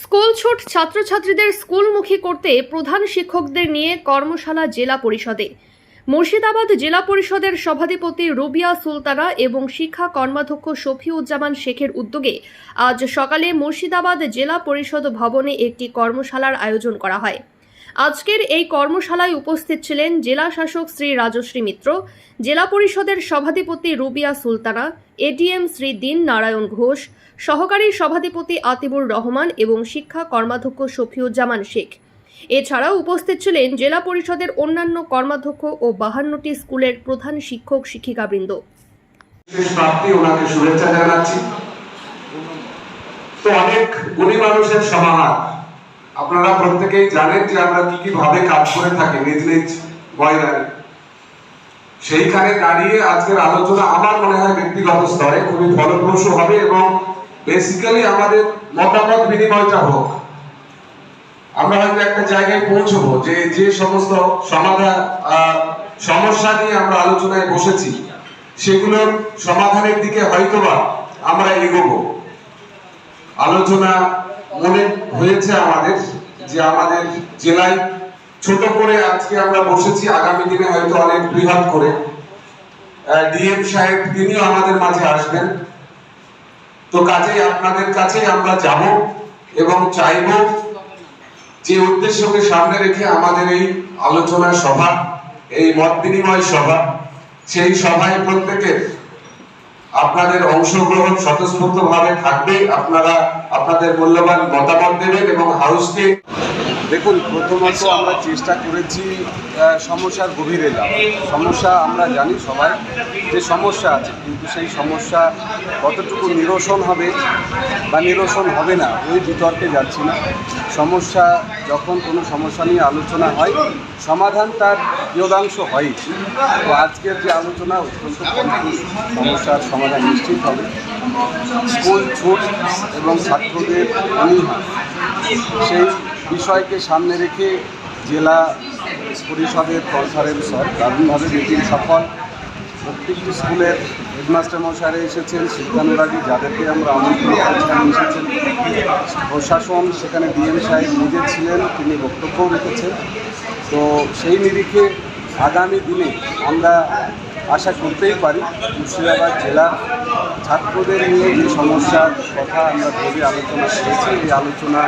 School ছুট ছাত্রছাত্রীদের স্কুলমুখী করতে প্রধান শিক্ষকদের নিয়ে কর্মশালা জেলা পরিষদে। মুর্শিদাবাদ জেলা পরিষদের সভাধিপতি রুবিয়া সুলতানা এবং শিক্ষা কর্মাধ্যক্ষ শফিউজ্জামান শেখের উদ্যোগে আজ সকালে মুর্শিদাবাদ জেলা পরিষদ ভবনে একটি কর্মশালার আয়োজন করা হয়। আজকের এই কর্মশালায় উপস্থিত ছিলেন জেলা শাসক শ্রী রাজশ্রী মিত্র, জেলা পরিষদের সভাধিপতি রুবিয়া সুলতানা এডিএম শ্রী দীন নারায়ণ ঘোষ, সহকারী সভাধিপতি আতিবুর রহমান এবং শিক্ষা কর্মাধ্যক্ষ শফিউজ্জামান শেখ। এছাড়াও উপস্থিত ছিলেন জেলা পরিষদের অন্যান্য কর্মাধ্যক্ষ ও বাহান্নটি স্কুলের প্রধান শিক্ষক শিক্ষিকাবৃন্দ। শুভেচ্ছা জানাচ্ছি। তো অনেক গুণী মানুষের সমাহার। আপনারা প্রত্যেকেই জানেন যে আমরা কি কি ভাবে কাজ করে থাকি নিজ নিজ বয়দানে সেইখানে দাঁড়িয়ে আজকের আলোচনা আমার মনে হয় ব্যক্তিগত স্তরে খুবই ফলপ্রসূ হবে এবং বেসিক্যালি আমাদের মতামত বিনিময়টা হোক। আমরা হয়তো একটা জায়গায় পৌঁছবো যে যে সমস্ত সমাধান সমস্যা নিয়ে আমরা আলোচনায় বসেছি, সেগুলোর সমাধানের দিকে হয়তোবা আমরা এগোবো। আলোচনা মনে হয়েছে আমাদের, যে আমাদের জেলায় ছোট করে আজকে আমরা বসেছি, আগামী দিনে হয়তো অনেক বৃহৎ করে। ডিএম সাহেব, তিনিও আমাদের মাঝে আসবেন। তো কাজেই, আপনাদের কাছে আমরা যাব এবং চাইব যে উদ্দেশ্যকে সামনে রেখে আমাদের এই আলোচনা সভা, এই মত বিনিময় সভা, সেই সভায় প্রত্যেকের আপনাদের অংশগ্রহণ স্বতঃস্ফূর্ত ভাবে থাকবে আপনারা আপনাদের মূল্যবান মতামত দেবেন এবং হাউসকে দেখুন, প্রথমত আমরা চেষ্টা করেছি সমস্যার গভীরে যাওয়া সমস্যা আমরা জানি সবাই যে সমস্যা আছে, কিন্তু সেই সমস্যা কতটুকু নিরসন হবে বা নিরসন হবে না, ওই বিতর্কে যাচ্ছি না। সমস্যা যখন কোনো সমস্যা নিয়ে আলোচনা হয়, সমাধান তার বিয়োগাংশ হয় তো আজকের যে আলোচনা, অত্যন্ত সমস্যার সমাধান নিশ্চিত হবে। স্কুল ছুট এবং ছাত্রদের অনীহা, সেই বিষয়কে সামনে রেখে জেলা পরিষদের কনফারেন্স হয়। দারুণভাবে মিটিং সফল। প্রত্যেকটি স্কুলের হেডমাস্টার মশাইরা এসেছেন শিক্ষানুরাগী যাদেরকে আমরা আমন্ত্রণ এসেছেন। প্রশাসন, সেখানে ডিএম সাহেব নিজে ছিলেন, তিনি বক্তব্যও রেখেছেন। তো সেই নিরিখে আগামী দিনে আমরা আশা করতেই পারি মুর্শিদাবাদ জেলার ছাত্রদের নিয়ে যে সমস্যার কথা আমরা ভেবে আলোচনা করেছি এই আলোচনা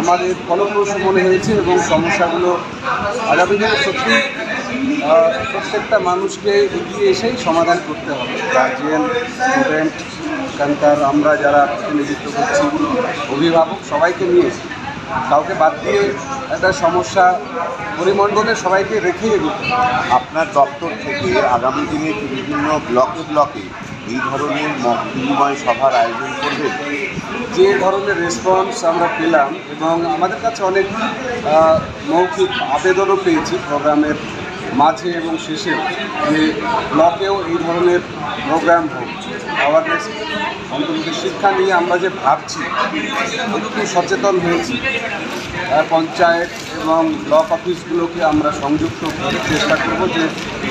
আমাদের ফলপ্রসূ মনে হয়েছে এবং সমস্যাগুলো আগামী দিনে সত্যি প্রত্যেকটা মানুষকে এগিয়ে এসেই সমাধান করতে হবে। গার্জিয়ান, স্টুডেন্ট, এখানকার আমরা যারা প্রতিনিধিত্ব করছি, অভিভাবক সবাইকে নিয়ে কাউকে বাদ দিয়ে একটা সমস্যা পরিমণ্ডলে সবাইকে রেখে আপনার দপ্তর থেকে আগামী দিনে বিভিন্ন ব্লকে ব্লকে এই ধরনের মত বিনিময় সভার আয়োজন করবেন? যে ধরনের রেসপন্স আমরা পেলাম এবং আমাদের কাছে অনেক মৌখিক আবেদনও পেয়েছি প্রোগ্রামের মাঝে এবং শেষে যে ব্লকেও এই ধরনের প্রোগ্রাম হোক অ্যাওয়ারনেস অন্তর্ভুক্ত শিক্ষা নিয়ে আমরা যে ভাবছি, একটু সচেতন হয়েছি। পঞ্চায়েত এবং ব্লক অফিসগুলোকে আমরা সংযুক্ত চেষ্টা করব যে